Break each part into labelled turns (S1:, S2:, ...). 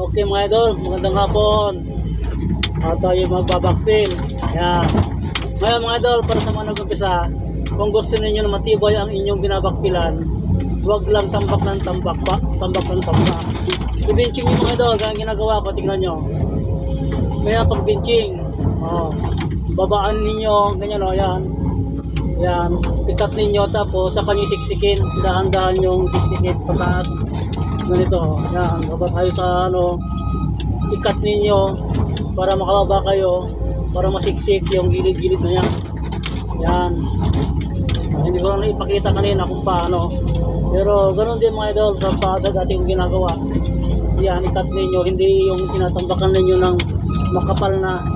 S1: Okay mga idol, magandang hapon. At tayo magbabakpil. Yan. Ngayon mga idol, para sa mga nag-umpisa, kung gusto ninyo na matibay ang inyong binabakpilan, huwag lang tambak ng tambak pa, tambak ng tambak. I-benching nyo mga idol, kaya ginagawa ko, tignan nyo. Kaya pag benching, oh, babaan ninyo, ganyan o, yan. Yan, ikat ninyo tapos sa kanyang siksikin, dahan-dahan yung siksikin pataas. Ganito, yan, baba tayo sa ano, ikat ninyo para makababa kayo, para masiksik yung gilid-gilid na yan. Yan. Ah, hindi ko lang ipakita kanina kung paano. Pero ganun din mga idol sa, sa dati kong ginagawa. Yan, ikat ninyo, hindi yung tinatambakan ninyo ng makapal na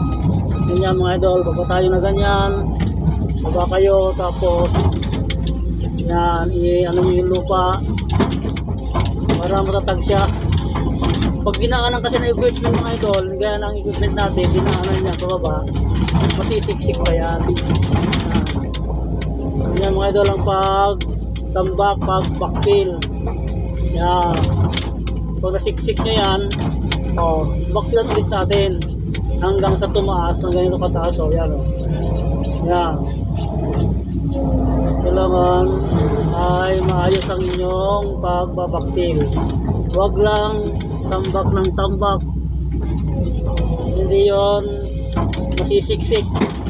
S1: ganyan mga idol. Baba tayo na ganyan. Baba kayo, tapos yan, i-ano nyo yung lupa para matatag siya. Pag ginaanan kasi ng equipment mga idol, gaya ng equipment natin, ginaanan niya pababa, masisiksik pa yan. Yan. Yan mga idol ang pag tambak, pag backfill. Yan. Pag nasiksik nyo yan, oh, backfill ulit natin hanggang sa tumaas ng ganito kataas. Oh, yan, oh. Yan. Kailangan ay maayos ang inyong pagbabaktil. Huwag lang tambak ng tambak. Hindi yon masisiksik.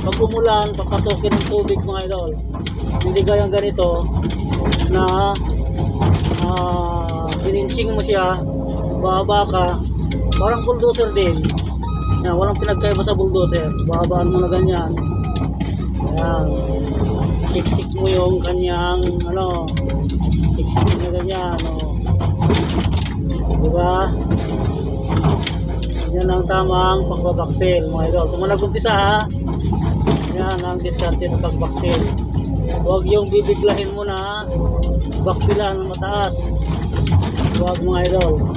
S1: Pag umulan, papasukin ng tubig mga idol. Hindi gayang ganito na uh, bininching mo siya, baba ka, parang bulldozer din. Yan, walang pinagkaiba sa bulldozer. Babaan mo na ganyan. Ayan. Siksik mo yung kanyang ano, siksik na ganyan. Oh. Diba? Yan ang tamang pagbabaktil mga idol. So muna umpisa ha. Yan ang diskarte sa pagbaktil. Huwag yung bibiglahin mo na baktilan ng mataas. Huwag mga idol.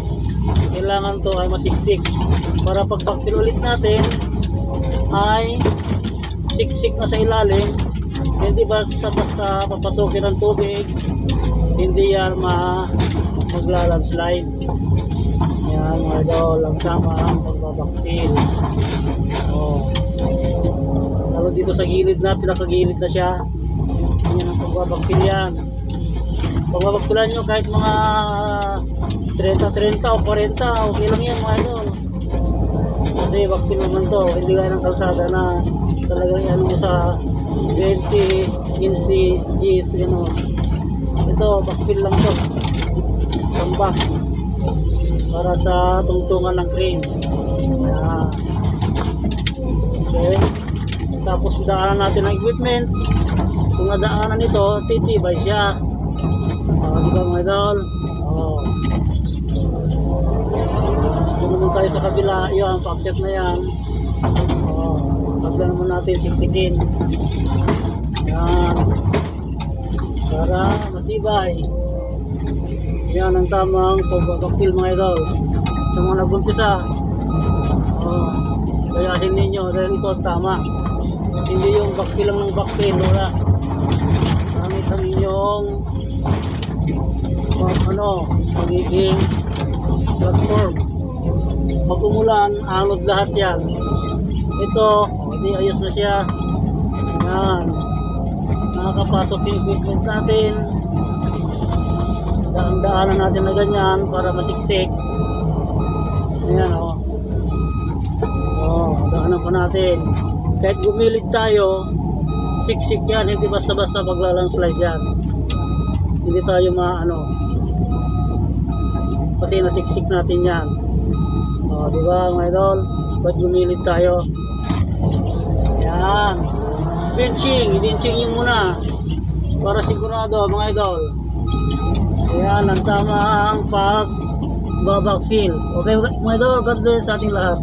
S1: Kailangan to ay masiksik. Para pagbaktil ulit natin ay siksik na sa ilalim hindi basta basta papasukin ng tubig hindi yan ma maglalandslide. Yan mga idol ang tama ang pagbabaktil. Oh. lalo dito sa gilid na pinakagilid na siya. Yan ang pagbabaktil yan. Pagbabaktilan nyo kahit mga 30 30 o 40 okay lang yan mga idol. Kasi baktil naman to hindi gaya ng kalsada na talagang ano mo sa 20 15 Gs gano'n ito baktil lang to. Tambak para sa tungtungan ng crane. Ayan. okay. Tapos daanan natin ang equipment. Kung nadaanan ito titibay siya. Uh, di ba mga idol? Oh. Kung naman tayo sa kabila, yun, paakyat na yan. Oh, pagla naman natin siksikin. Yan. Para matibay. Yan ang tamang pagbabaktil mga idol. Sa mga nagumpisa. Oh, gayahin ninyo dahil ito ang tama. Hindi yung baktil lang ng baktil. Wala. Gamit ang inyong pag ano, magiging platform. Pag umulan, anod lahat yan. Ito, o, di ayos na siya. Yan. Nakakapasok yung equipment natin. Daan-daanan natin na ganyan para masiksik. Ayan o. O, daanan po natin. Kahit gumilid tayo, siksik yan. Hindi basta-basta paglalandslide yan. Hindi tayo maano. Kasi nasiksik natin yan. O, di ba mga idol? Ba't gumilid tayo? Yan. Benching. I-benching nyo muna. Para sigurado mga idol. Ayan, ang tamang pag babakfill. Okay mga idol, God bless sa ating lahat.